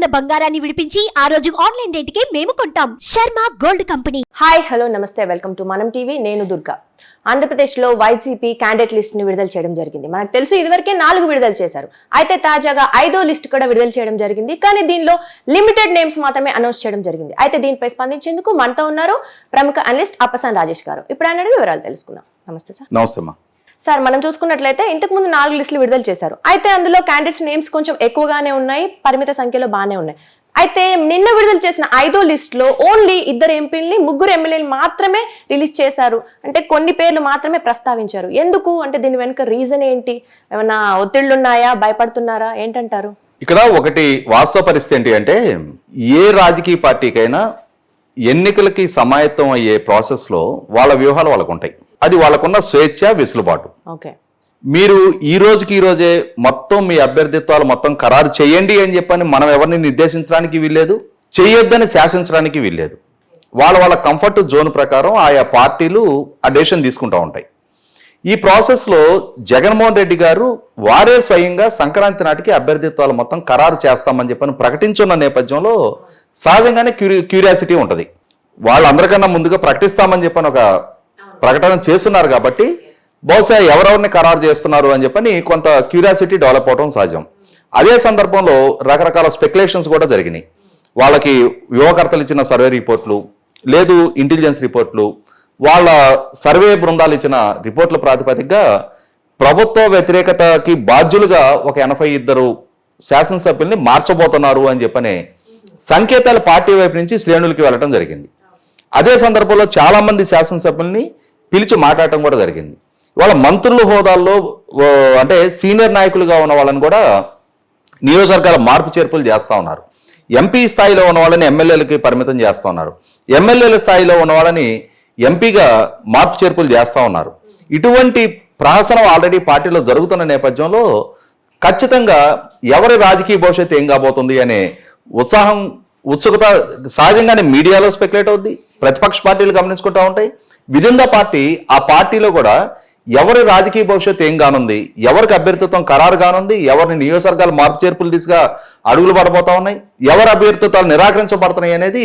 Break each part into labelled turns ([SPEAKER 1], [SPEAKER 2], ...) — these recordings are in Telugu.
[SPEAKER 1] ఉన్న బంగారాన్ని విడిపించి ఆ రోజు ఆన్లైన్ రేటుకే మేము కొంటాం. Sharma gold company.
[SPEAKER 2] Hi hello namaste welcome to Manam TV. నేను దుర్గా. ఆంధ్రప్రదేశ్లో వైసీపీ క్యాండిడేట్ లిస్ట్ని విడుదల చేయడం జరిగింది. మనకు తెలుసు ఇదివరకే నాలుగు విడుదల చేశారు. అయితే తాజాగా ఐదో లిస్ట్ కూడా విడుదల చేయడం జరిగింది. కానీ దీనిలో లిమిటెడ్ నేమ్స్ మాత్రమే అనౌన్స్ చేయడం జరిగింది. అయితే దీనిపై స్పందించేందుకు మనతో ఉన్నారు ప్రముఖ అనలిస్ట్ అప్పసాన్ రాజేష్ గారు. ఇప్పుడు ఆయన వివరాలు తెలుసుకుందాం. నమస్తే సార్.
[SPEAKER 3] నమస్తే
[SPEAKER 2] సార్ మనం చూసుకున్నట్లయితే ఇంతకు ముందు నాలుగు లిస్టులు విడుదల చేశారు. అయితే అందులో క్యాండిడేట్స్ నేమ్స్ కొంచెం ఎక్కువగానే ఉన్నాయి పరిమిత సంఖ్యలో బాగానే ఉన్నాయి. అయితే నిన్న విడుదల చేసిన ఐదో లిస్టులో ఓన్లీ ఇద్దరు ఎంపీలని ముగ్గురు ఎమ్మెల్యేలు మాత్రమే రిలీజ్ చేశారు. అంటే కొన్ని పేర్లు మాత్రమే ప్రస్తావించారు. ఎందుకు? అంటే దీని వెనుక రీజన్ ఏంటి? ఏమైనా ఒత్తిళ్ళు ఉన్నాయా? భయపడుతున్నారా? ఏంటంటారు?
[SPEAKER 3] ఇక్కడ ఒకటి వాస్తవ పరిస్థితి ఏంటి అంటే ఏ రాజకీయ పార్టీకైనా ఎన్నికలకి సమాయత్తం అయ్యే ప్రాసెస్లో వాళ్ళ వ్యూహాలు వాళ్ళకు ఉంటాయి అది వాళ్ళకున్న స్వేచ్ఛ వెసులుబాటు.
[SPEAKER 2] ఓకే.
[SPEAKER 3] మీరు ఈ రోజుకి ఈ రోజే మొత్తం మీ అభ్యర్థిత్వాలు మొత్తం ఖరారు చేయండి అని చెప్పని మనం ఎవరిని నిర్దేశించడానికి వీల్లేదు చేయొద్దని శాసించడానికి వీల్లేదు. వాళ్ళ వాళ్ళ కంఫర్ట్ జోన్ ప్రకారం ఆయా పార్టీలు ఆ డెసిషన్ తీసుకుంటూ ఉంటాయి. ఈ ప్రాసెస్లో జగన్మోహన్ రెడ్డి గారు వారే స్వయంగా సంక్రాంతి నాటికి అభ్యర్థిత్వాలు మొత్తం ఖరారు చేస్తామని చెప్పని ప్రకటించున్న నేపథ్యంలో సహజంగానే క్యూరి క్యూరియాసిటీ ఉంటుంది. వాళ్ళందరికన్నా ముందుగా ప్రకటిస్తామని చెప్పని ఒక ప్రకటన చేస్తున్నారు కాబట్టి బహుశా ఎవరెవరిని ఖరారు చేస్తున్నారు అని చెప్పని కొంత క్యూరియాసిటీ డెవలప్ అవడం సహజం. అదే సందర్భంలో రకరకాల స్పెక్యులేషన్స్ కూడా జరిగినాయి. వాళ్ళకి యువకర్తలు ఇచ్చిన సర్వే రిపోర్ట్లు లేదు ఇంటెలిజెన్స్ రిపోర్ట్లు వాళ్ళ సర్వే బృందాలు ఇచ్చిన రిపోర్ట్ల ప్రాతిపదికగా ప్రభుత్వ వ్యతిరేకతకి బాధ్యులుగా ఒక ఎనభై ఇద్దరు శాసనసభ్యుల్ని మార్చబోతున్నారు అని చెప్పనే సంకేతాలు పార్టీ వైపు నుంచి శ్రేణులకి వెళ్ళడం జరిగింది. అదే సందర్భంలో చాలామంది శాసనసభ్యుల్ని పిలిచి మాట్లాడటం కూడా జరిగింది. వాళ్ళ మంత్రుల హోదాల్లో అంటే సీనియర్ నాయకులుగా ఉన్న వాళ్ళని కూడా నియోజకవర్గాల మార్పు చేర్పులు చేస్తూ ఉన్నారు. ఎంపీ స్థాయిలో ఉన్న వాళ్ళని ఎమ్మెల్యేలకి పరిమితం చేస్తూ ఉన్నారు. ఎమ్మెల్యేల స్థాయిలో ఉన్న వాళ్ళని ఎంపీగా మార్పు చేర్పులు చేస్తూ ఉన్నారు. ఇటువంటి ప్రహసనం ఆల్రెడీ పార్టీలో జరుగుతున్న నేపథ్యంలో ఖచ్చితంగా ఎవరి రాజకీయ భవిష్యత్తు ఏం కాబోతుంది అనే ఉత్సాహం ఉత్సుకత సహజంగానే మీడియాలో స్పెక్యులేట్ అవుద్ది. ప్రతిపక్ష పార్టీలు గమనించుకుంటా ఉంటాయి. విదిన్ ద పార్టీ ఆ పార్టీలో కూడా ఎవరి రాజకీయ భవిష్యత్తు ఏం కానుంది ఎవరికి అభ్యర్థిత్వం ఖరారు కానుంది ఎవరిని నియోజకవర్గాలు మార్పు చేర్పులు దిశగా అడుగులు పడబోతా ఉన్నాయి ఎవరి అభ్యర్థిత్వాలు నిరాకరించబడుతున్నాయి అనేది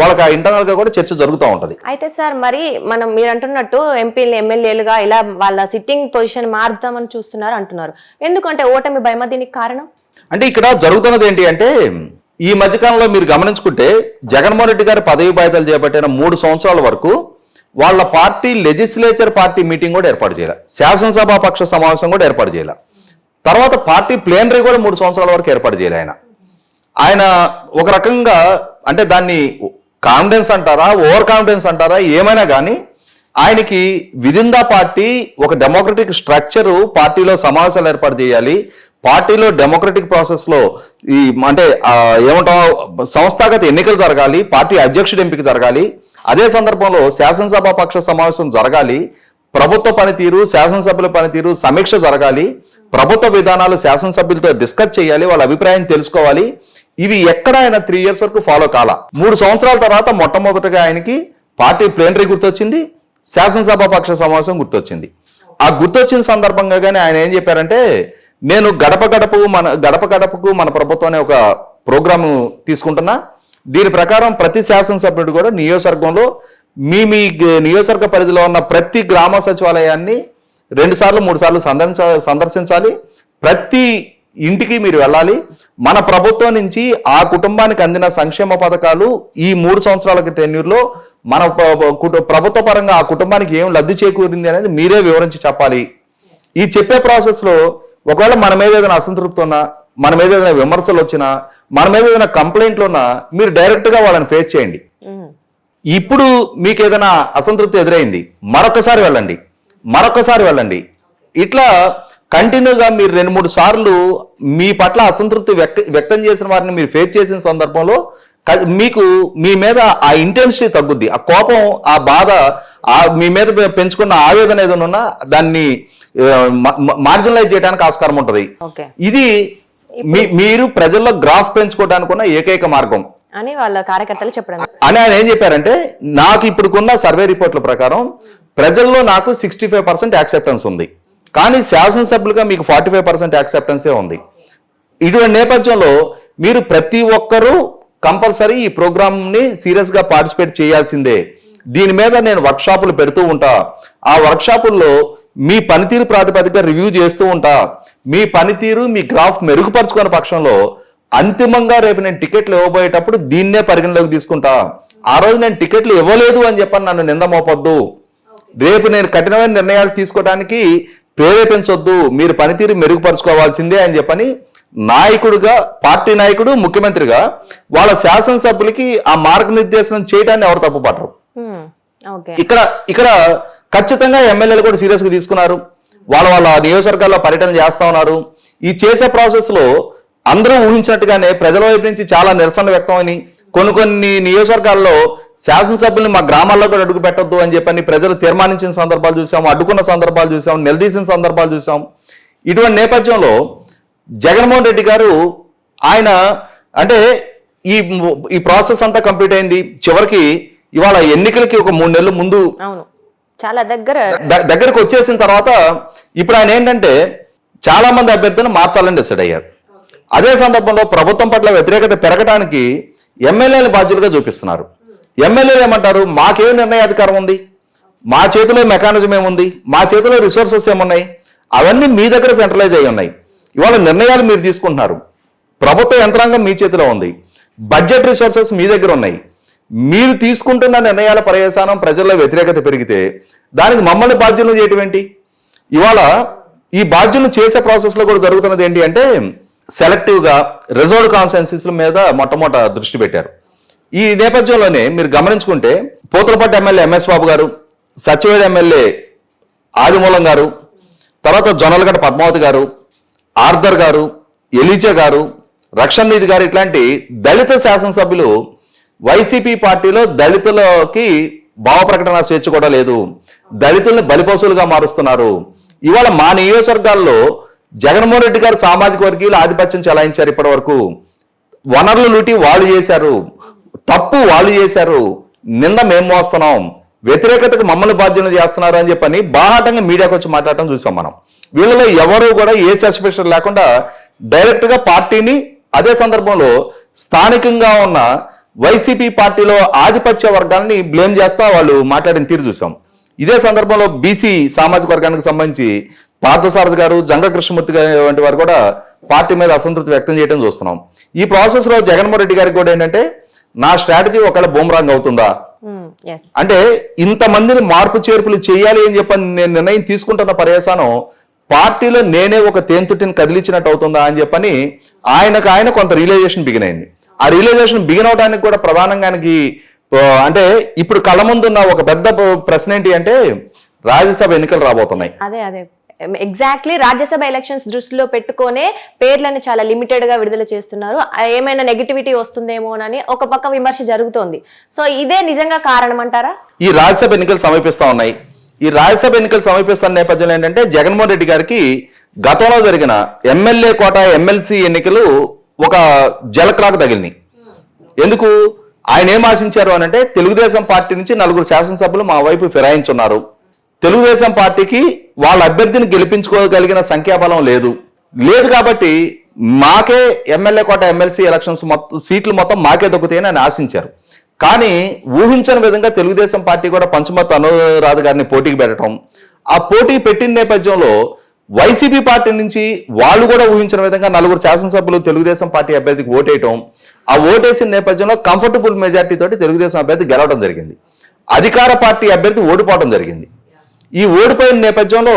[SPEAKER 3] వాళ్ళకి ఇంటర్నల్గా కూడా చర్చ జరుగుతూ ఉంటది.
[SPEAKER 2] అయితే సార్ మరి మనం మీరు అంటున్నట్టు ఎంపీలు ఎమ్మెల్యేలుగా ఇలా వాళ్ళ సిట్టింగ్ పొజిషన్ మారుద్దామని చూస్తున్నారు అంటున్నారు. ఎందుకంటే ఓటమి భయమా దీనికి కారణం?
[SPEAKER 3] అంటే ఇక్కడ జరుగుతున్నది ఏంటి అంటే ఈ మధ్యకాలంలో మీరు గమనించుకుంటే జగన్మోహన్ రెడ్డి గారి పదవి బాధ్యతలు చేపట్టిన మూడు సంవత్సరాల వరకు వాళ్ళ పార్టీ లెజిస్లేచర్ పార్టీ మీటింగ్ కూడా ఏర్పాటు చేయాలి. శాసనసభ పక్ష సమావేశం కూడా ఏర్పాటు చేయాలి. తర్వాత పార్టీ ప్లేనరీ కూడా మూడు సంవత్సరాల వరకు ఏర్పాటు చేయాలి ఆయన. ఆయన ఒక రకంగా అంటే దాన్ని కాన్ఫిడెన్స్ అంటారా ఓవర్ కాన్ఫిడెన్స్ అంటారా ఏమైనా కానీ ఆయనకి విదిన్ ద పార్టీ ఒక డెమోక్రటిక్ స్ట్రక్చరు పార్టీలో సమావేశాలు ఏర్పాటు చేయాలి పార్టీలో డెమోక్రటిక్ ప్రాసెస్లో ఈ అంటే ఆ, ఏమంటాం సంస్థాగత ఎన్నికలు జరగాలి పార్టీ అధ్యక్షుడి ఎంపిక జరగాలి. అదే సందర్భంలో శాసనసభ పక్ష సమావేశం జరగాలి. ప్రభుత్వ పనితీరు శాసనసభ్యుల పనితీరు సమీక్ష జరగాలి. ప్రభుత్వ విధానాలు శాసనసభ్యులతో డిస్కస్ చేయాలి వాళ్ళ అభిప్రాయం తెలుసుకోవాలి. ఇవి ఎక్కడ ఆయన త్రీ ఇయర్స్ వరకు ఫాలో కాల. మూడు సంవత్సరాల తర్వాత మొట్టమొదటిగా ఆయనకి పార్టీ ప్లేనరీ గుర్తొచ్చింది శాసనసభ పక్ష సమావేశం గుర్తొచ్చింది. ఆ గుర్తొచ్చిన సందర్భంగా కానీ ఆయన ఏం చెప్పారంటే నేను గడప గడపకు మన గడప గడపకు మన ప్రభుత్వాన్ని ఒక ప్రోగ్రాము తీసుకుంటున్నా. దీని ప్రకారం ప్రతి శాసనసభ్యుడు కూడా నియోజకవర్గంలో మీ మీ నియోజకవర్గ పరిధిలో ఉన్న ప్రతి గ్రామ సచివాలయాన్ని రెండు సార్లు మూడు సార్లు సందర్శించ సందర్శించాలి. ప్రతి ఇంటికి మీరు వెళ్ళాలి. మన ప్రభుత్వం నుంచి ఆ కుటుంబానికి అందిన సంక్షేమ పథకాలు ఈ మూడు సంవత్సరాల టెన్యూర్లో మన ప్రభుత్వ పరంగా ఆ కుటుంబానికి ఏం లబ్ధి చేకూరింది అనేది మీరే వివరించి చెప్పాలి. ఈ చెప్పే ప్రాసెస్లో ఒకవేళ మన మీద ఏదైనా అసంతృప్తి ఉన్నా మన మీద ఏదైనా విమర్శలు వచ్చినా మన మీద ఏదైనా కంప్లైంట్లు ఉన్నా మీరు డైరెక్ట్గా వాళ్ళని ఫేస్ చేయండి. ఇప్పుడు మీకు ఏదైనా అసంతృప్తి ఎదురైంది మరొకసారి వెళ్ళండి. మరొకసారి వెళ్ళండి. ఇట్లా కంటిన్యూగా మీరు రెండు మూడు సార్లు మీ పట్ల అసంతృప్తి వ్యక్త వ్యక్తం చేసిన వారిని మీరు ఫేస్ చేసిన సందర్భంలో మీకు మీ మీద ఆ ఇంటెన్సిటీ తగ్గుద్ది. ఆ కోపం ఆ బాధ ఆ మీ మీద పెంచుకున్న ఆవేదన ఏదైనా ఉన్నా దాన్ని మార్జినలైజ్ చేయడానికి ఆస్కారం ఉంటుంది. ఇది మీరు ప్రజల్లో గ్రాఫ్ పెంచుకోవడానికి ఉన్న ఏకైక మార్గం.
[SPEAKER 2] అని వాళ్ళ కార్యకర్తలు చెప్పడం.
[SPEAKER 3] అని ఆయన ఏం చెప్పారంటే నాకు ఇప్పుడుకున్న సర్వే రిపోర్ట్ల ప్రకారం ప్రజల్లో నాకు సిక్స్టీ ఫైవ్ పర్సెంట్ యాక్సెప్టెన్స్ ఉంది. కానీ శాసనసభ్యులుగా మీకు ఫార్టీ ఫైవ్ పర్సెంట్ యాక్సెప్టెన్సే ఉంది. ఇటువంటి నేపథ్యంలో మీరు ప్రతి ఒక్కరూ కంపల్సరీ ఈ ప్రోగ్రామ్ని సీరియస్గా పార్టిసిపేట్ చేయాల్సిందే. దీని మీద నేను వర్క్షాపులు పెడుతూ ఉంటా. ఆ వర్క్షాపుల్లో మీ పనితీరు ప్రాతిపదిక రివ్యూ చేస్తూ ఉంటా. మీ పనితీరు మీ గ్రాఫ్ మెరుగుపరుచుకునే పక్షంలో అంతిమంగా రేపు నేను టికెట్లు ఇవ్వబోయేటప్పుడు దీన్నే పరిగణలోకి తీసుకుంటా. ఆ రోజు నేను టికెట్లు ఇవ్వలేదు అని చెప్పని నన్ను నింద మోపొద్దు. రేపు నేను కఠినమైన నిర్ణయాలు తీసుకోవడానికి ప్రేరేపించొద్దు. మీరు పనితీరు మెరుగుపరుచుకోవాల్సిందే అని చెప్పని నాయకుడిగా పార్టీ నాయకుడు ముఖ్యమంత్రిగా వాళ్ళ శాసనసభ్యులకి ఆ మార్గనిర్దేశనం చేయడాన్ని ఎవరు తప్పుపడరు ఇక్కడ ఇక్కడ ఖచ్చితంగా ఎమ్మెల్యేలు కూడా సీరియస్గా తీసుకున్నారు. వాళ్ళ వాళ్ళ నియోజకవర్గాల్లో పర్యటన చేస్తా ఉన్నారు. ఈ చేసే ప్రాసెస్లో అందరూ ఊహించినట్టుగానే ప్రజల వైపు నుంచి చాలా నిరసన వ్యక్తమని కొన్ని కొన్ని నియోజకవర్గాల్లో శాసనసభ్యుల్ని మా గ్రామాల్లో కూడా అడుగు పెట్టద్దు అని చెప్పని ప్రజలు తీర్మానించిన సందర్భాలు చూసాం అడ్డుకున్న సందర్భాలు చూసాం నిలదీసిన సందర్భాలు చూసాం. ఇటువంటి నేపథ్యంలో జగన్మోహన్ రెడ్డి గారు ఆయన అంటే ఈ ఈ ప్రాసెస్ అంతా కంప్లీట్ అయింది. చివరికి ఇవాళ ఎన్నికలకి ఒక మూడు నెలలు ముందు
[SPEAKER 2] చాలా దగ్గర
[SPEAKER 3] దగ్గరకు వచ్చేసిన తర్వాత ఇప్పుడు ఆయన ఏంటంటే చాలా మంది అభ్యర్థులను మార్చాలని డిసైడ్ అయ్యారు. అదే సందర్భంలో ప్రభుత్వం పట్ల వ్యతిరేకత పెరగడానికి ఎమ్మెల్యేలు బాధ్యులుగా చూపిస్తున్నారు. ఎమ్మెల్యేలు ఏమంటారు? మాకేం నిర్ణయాధికారం ఉంది. మా చేతిలో మెకానిజం ఏముంది? మా చేతిలో రిసోర్సెస్ ఏమున్నాయి? అవన్నీ మీ దగ్గర సెంట్రలైజ్ అయి ఉన్నాయి. ఇవాళ నిర్ణయాలు మీరు తీసుకుంటున్నారు. ప్రభుత్వ యంత్రాంగం మీ చేతిలో ఉంది. బడ్జెట్ రిసోర్సెస్ మీ దగ్గర ఉన్నాయి. మీరు తీసుకుంటున్న నిర్ణయాల పర్యవసానం ప్రజల్లో వ్యతిరేకత పెరిగితే దానికి మమ్మల్ని బాధ్యులను చేయటం ఏంటి? ఇవాళ ఈ బాధ్యులను చేసే ప్రాసెస్లో కూడా జరుగుతున్నది ఏంటి అంటే సెలెక్టివ్గా రిజర్వ్ రిజర్వ్డ్ మీద మొట్టమొదట దృష్టి పెట్టారు. ఈ నేపథ్యంలోనే మీరు గమనించుకుంటే పోతులపట్టు ఎమ్మెల్యే ఎంఎస్ బాబు గారు సచివేడ్ ఎమ్మెల్యే ఆదిమూలం గారు తర్వాత జొన్నలగడ్డ పద్మావతి గారు ఆర్దర్ గారు ఎలీజా గారు రక్షణ్ నిధి గారు ఇట్లాంటి దళిత శాసనసభ్యులు వైసీపీ పార్టీలో దళితులకి భావ ప్రకటన స్వేచ్ఛ కూడా లేదు. దళితుల్ని బలిపశువులుగా మారుస్తున్నారు. ఇవాళ మా నియోజకవర్గాల్లో జగన్మోహన్ రెడ్డి గారు సామాజిక వర్గీయులు ఆధిపత్యం చెలాయించారు ఇప్పటి వరకు వనరులు లూటి వాళ్ళు చేశారు. తప్పు వాళ్ళు చేశారు. నింద మేము మోస్తున్నాం. వ్యతిరేకతకు మమ్మల్ని బాధ్యత చేస్తున్నారు అని చెప్పని బాహాటంగా మీడియాకు వచ్చి మాట్లాడటం చూసాం మనం. వీళ్ళలో ఎవరు కూడా ఏ సస్పెషన్ లేకుండా డైరెక్ట్గా పార్టీని అదే సందర్భంలో స్థానికంగా ఉన్న వైసీపీ పార్టీలో ఆధిపత్య వర్గాన్ని బ్లేమ్ చేస్తా వాళ్ళు మాట్లాడిన తీరు చూసాం. ఇదే సందర్భంలో బీసీ సామాజిక వర్గానికి సంబంధించి పార్థసారథి గారు జంగ కృష్ణమూర్తి గారు వంటి వారు కూడా పార్టీ మీద అసంతృప్తి వ్యక్తం చేయడం చూస్తున్నాం. ఈ ప్రాసెస్లో జగన్మోహన్ రెడ్డి గారికి కూడా ఏంటంటే నా స్ట్రాటజీ ఒకవేళ బూమరాంగ్ అవుతుందా?
[SPEAKER 2] ఎస్
[SPEAKER 3] అంటే ఇంతమందిని మార్పు చేర్పులు చేయాలి అని చెప్పని నేను నిర్ణయం తీసుకుంటున్న పర్యవసానం పార్టీలో నేనే ఒక తేంతుటిని కదిలించినట్టు అవుతుందా అని చెప్పని ఆయనకు ఆయన కొంత రియలైజేషన్ బిగిన్ అయింది. ఆ రియలైజేషన్ బిగిన్ అవడానికి కూడా ప్రధానంగా ఆయనకి అంటే ఇప్పుడు కళ్ళ ముందున్న ఒక పెద్ద ప్రశ్న ఏంటి అంటే రాజ్యసభ ఎన్నికలు రాబోతున్నాయి.
[SPEAKER 2] అదే అదే. ఎగ్జాక్ట్లీ రాజ్యసభ ఎలక్షన్స్ దృష్టిలో పెట్టుకొనే పేర్లను చాలా లిమిటెడ్గా విడుదల చేస్తున్నారు. ఏమైనా నెగిటివిటీ వస్తుందేమోనని ఒక పక్క విమర్శ జరుగుతోంది. సో ఇదే నిజంగా కారణం అంటారా?
[SPEAKER 3] ఈ రాజ్యసభ ఎన్నికలు సమీపిస్తా ఉన్నాయి. ఈ రాజ్యసభ ఎన్నికలు సమీపిస్తున్న నేపథ్యంలో ఏంటంటే జగన్మోహన్ రెడ్డి గారికి గతంలో జరిగిన ఎమ్మెల్యే కోట ఎమ్మెల్సీ ఎన్నికలు ఒక జలక్రాకు తగిలినాయి. ఎందుకు? ఆయన ఏం ఆశించారు అని అంటే తెలుగుదేశం పార్టీ నుంచి నలుగురు శాసనసభ్యులు మా వైపు ఫిరాయించున్నారు. తెలుగుదేశం పార్టీకి వాళ్ళ అభ్యర్థిని గెలిపించుకోగలిగిన సంఖ్యాబలం లేదు. లేదు కాబట్టి మాకే ఎమ్మెల్యే కోట ఎమ్మెల్సీ ఎలక్షన్స్ మొత్తం సీట్లు మొత్తం మాకే దొక్కుతాయని ఆయన ఆశించారు. కానీ ఊహించని విధంగా తెలుగుదేశం పార్టీ కూడా పంచమత్తు అనురాధ గారిని పోటీకి పెట్టడం ఆ పోటీ పెట్టిన నేపథ్యంలో వైసీపీ పార్టీ నుంచి వాళ్ళు కూడా ఊహించిన విధంగా నలుగురు శాసనసభ్యులు తెలుగుదేశం పార్టీ అభ్యర్థికి ఓటేయటం ఆ ఓటేసిన నేపథ్యంలో కంఫర్టబుల్ మెజార్టీ తోటి తెలుగుదేశం అభ్యర్థి గెలవడం జరిగింది. అధికార పార్టీ అభ్యర్థి ఓడిపోవడం జరిగింది. ఈ ఓడిపోయిన నేపథ్యంలో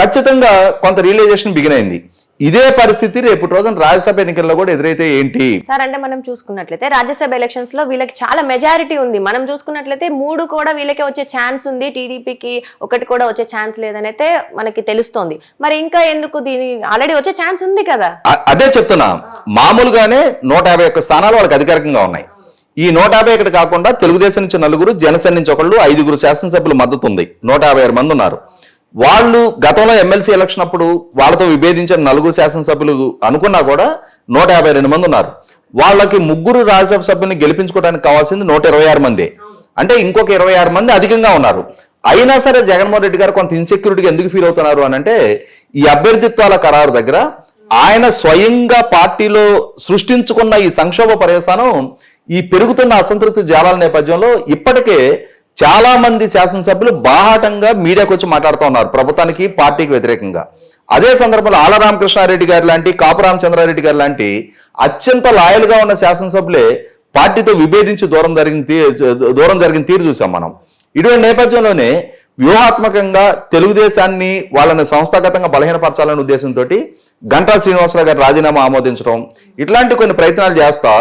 [SPEAKER 3] ఖచ్చితంగా కొంత రియలైజేషన్ బిగిన్ అయింది. ఇదే పరిస్థితి రేపు రోజున రాజ్యసభ ఎన్నికల్లో కూడా ఎదురైతే ఏంటి?
[SPEAKER 2] సార్ అంటే మనం చూసుకున్నట్లయితే రాజ్యసభ ఎలక్షన్స్లో వీళ్ళకి చాలా మెజారిటీ ఉంది. మనం చూసుకున్నట్లయితే మూడు కూడా వీళ్ళకే వచ్చే ఛాన్స్ ఉంది. టీడీపీకి ఒకటి కూడా వచ్చే ఛాన్స్ లేదని అయితే మనకి తెలుస్తోంది. మరి ఇంకా ఎందుకు దీని ఆల్రెడీ వచ్చే ఛాన్స్ ఉంది కదా?
[SPEAKER 3] అదే చెప్తున్నా. మామూలుగానే నూట యాభై ఒక్క స్థానాలు వాళ్ళకి అధికారికంగా ఉన్నాయి. ఈ నూట యాభై ఒకటి కాకుండా తెలుగుదేశం నుంచి నలుగురు జనసేన నుంచి ఒకళ్ళు ఐదుగురు శాసనసభ్యుల మద్దతు ఉంది. నూట యాభై ఆరు మంది ఉన్నారు. వాళ్ళు గతంలో ఎమ్మెల్సీ ఎలక్షన్ అప్పుడు వాళ్ళతో విభేదించిన నలుగురు శాసనసభ్యులు అనుకున్నా కూడా నూట యాభై రెండు మంది ఉన్నారు. వాళ్ళకి ముగ్గురు రాజ్యసభ సభ్యుల్ని గెలిపించుకోవడానికి కావాల్సింది నూట ఇరవై ఆరు మంది. అంటే ఇంకొక ఇరవై ఆరు మంది అధికంగా ఉన్నారు. అయినా సరే జగన్మోహన్ రెడ్డి గారు కొంత ఇన్సెక్యూరిటీగా ఎందుకు ఫీల్ అవుతున్నారు అని అంటే ఈ అభ్యర్థిత్వాల ఖరారు దగ్గర ఆయన స్వయంగా పార్టీలో సృష్టించుకున్న ఈ సంక్షోభ పర్యవసానం ఈ పెరుగుతున్న అసంతృప్తి జాలాల నేపథ్యంలో ఇప్పటికే చాలా మంది శాసనసభ్యులు బాహాటంగా మీడియాకు వచ్చి మాట్లాడుతూ ఉన్నారు ప్రభుత్వానికి పార్టీకి వ్యతిరేకంగా. అదే సందర్భంలో ఆల రామకృష్ణారెడ్డి గారు లాంటి కాపు రామచంద్రారెడ్డి గారు లాంటి అత్యంత లాయల్గా ఉన్న శాసనసభ్యులే పార్టీతో విభేదించి దూరం జరిగిన తీ- దూరం జరిగిన తీరు చూసాం మనం. ఇటువంటి నేపథ్యంలోనే వ్యూహాత్మకంగా తెలుగుదేశాన్ని వాళ్ళని సంస్థాగతంగా బలహీనపరచాలనే ఉద్దేశంతో గంటా శ్రీనివాసరావు గారు రాజీనామా ఆమోదించడం ఇట్లాంటి కొన్ని ప్రయత్నాలు చేస్తా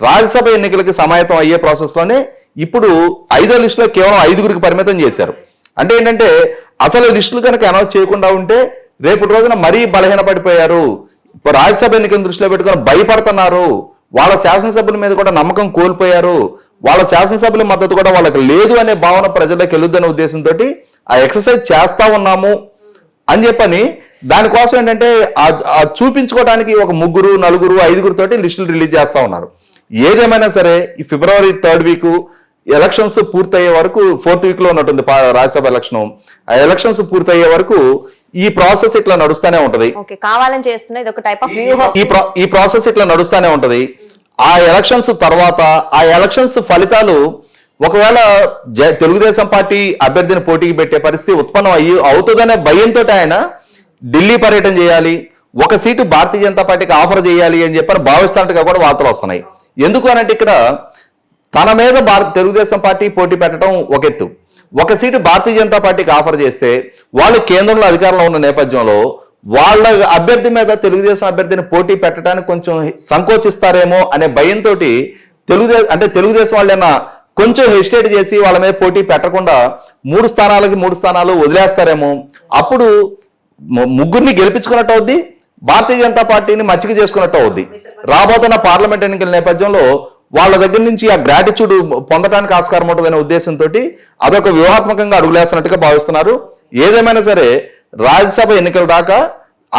[SPEAKER 3] రాజ్యసభ ఎన్నికలకి సమాయత్తం అయ్యే ప్రాసెస్లోనే ఇప్పుడు ఐదో లిస్టులో కేవలం ఐదుగురికి పరిమితం చేశారు. అంటే ఏంటంటే అసలు లిస్టులు కనుక అనౌన్స్ చేయకుండా ఉంటే రేపటి రోజున మరీ బలహీనపడిపోయారు. రాజ్యసభ ఎన్నికలను దృష్టిలో పెట్టుకొని భయపడుతున్నారు. వాళ్ళ శాసనసభ్యుల మీద కూడా నమ్మకం కోల్పోయారు. వాళ్ళ శాసనసభ్యుల మద్దతు కూడా వాళ్ళకి లేదు అనే భావన ప్రజల్లోకి వెళ్ళొద్దనే ఉద్దేశంతో ఆ ఎక్సర్సైజ్ చేస్తా ఉన్నాము అని చెప్పని దానికోసం ఏంటంటే ఆ- చూపించుకోవడానికి ఒక ముగ్గురు నలుగురు ఐదుగురు తోటి లిస్టులు రిలీజ్ చేస్తా ఉన్నారు. ఏదేమైనా సరే ఈ ఫిబ్రవరి థర్డ్ వీకు ఎలక్షన్స్ పూర్తయ్యే వరకు ఫోర్త్ వీక్లో ఉన్నట్టుంది రాజ్యసభ ఎలక్షన్. ఆ ఎలక్షన్స్ పూర్తయ్యే వరకు ఈ ప్రాసెస్ ఇట్లా నడుస్తూనే ఉంటది.
[SPEAKER 2] ఓకే కావాలని చేస్తున్న ఇది ఒక టైప్ ఆఫ్ వ్యూహం
[SPEAKER 3] ఈ ప్రా- ఈ ప్రాసెస్ ఇట్లా నడుస్తూనే ఉంటది. ఆ ఎలక్షన్స్ తర్వాత ఆ ఎలక్షన్స్ ఫలితాలు ఒకవేళ తెలుగుదేశం పార్టీ అభ్యర్థిని పోటీకి పెట్టే పరిస్థితి ఉత్పన్నం అయ్యి అవుతుందనే భయంతో ఆయన ఢిల్లీ పర్యటన చేయాలి ఒక సీటు భారతీయ జనతా పార్టీకి ఆఫర్ చేయాలి అని చెప్పని భావిస్తున్నట్టుగా కూడా వార్తలు వస్తున్నాయి. ఎందుకు అనంటే ఇక్కడ తన మీద భారత తెలుగుదేశం పార్టీ పోటీ పెట్టడం ఒక ఎత్తు. ఒక సీటు భారతీయ జనతా పార్టీకి ఆఫర్ చేస్తే వాళ్ళు కేంద్రంలో అధికారంలో ఉన్న నేపథ్యంలో వాళ్ళ అభ్యర్థి మీద తెలుగుదేశం అభ్యర్థిని పోటీ పెట్టడానికి కొంచెం సంకోచిస్తారేమో అనే భయంతో తెలుగుదేశం అంటే తెలుగుదేశం వాళ్ళైనా కొంచెం హెసిటేట్ చేసి వాళ్ళ మీద పోటీ పెట్టకుండా మూడు స్థానాలకి మూడు స్థానాలు వదిలేస్తారేమో. అప్పుడు ముగ్గురిని గెలిపించుకున్నట్టు అవుద్ది భారతీయ జనతా పార్టీని మచ్చిక చేసుకున్నట్టు అవుద్ది. రాబోతున్న పార్లమెంట్ ఎన్నికల నేపథ్యంలో వాళ్ళ దగ్గర నుంచి ఆ గ్రాటిట్యూడ్ పొందడానికి ఆస్కారం ఉంటుందనే ఉద్దేశంతో అదొక వ్యూహాత్మకంగా అడుగులేస్తున్నట్టుగా భావిస్తున్నారు. ఏదేమైనా సరే రాజ్యసభ ఎన్నికల దాకా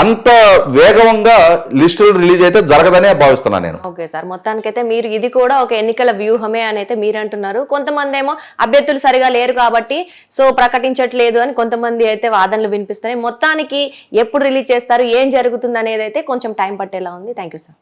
[SPEAKER 3] అంత వేగంగా లిస్టులు రిలీజ్ అయితే జరగదనే భావిస్తున్నాను నేను.
[SPEAKER 2] ఓకే సార్ మొత్తానికైతే మీరు ఇది కూడా ఒక ఎన్నికల వ్యూహమే అని అయితే మీరు అంటున్నారు కొంతమంది ఏమో అభ్యర్థులు సరిగా లేరు కాబట్టి సో ప్రకటించట్లేదు అని కొంతమంది అయితే వాదనలు వినిపిస్తున్నాయి. మొత్తానికి ఎప్పుడు రిలీజ్ చేస్తారు ఏం జరుగుతుంది అనేది అయితే కొంచెం టైం పట్టేలా ఉంది. Thank you sir.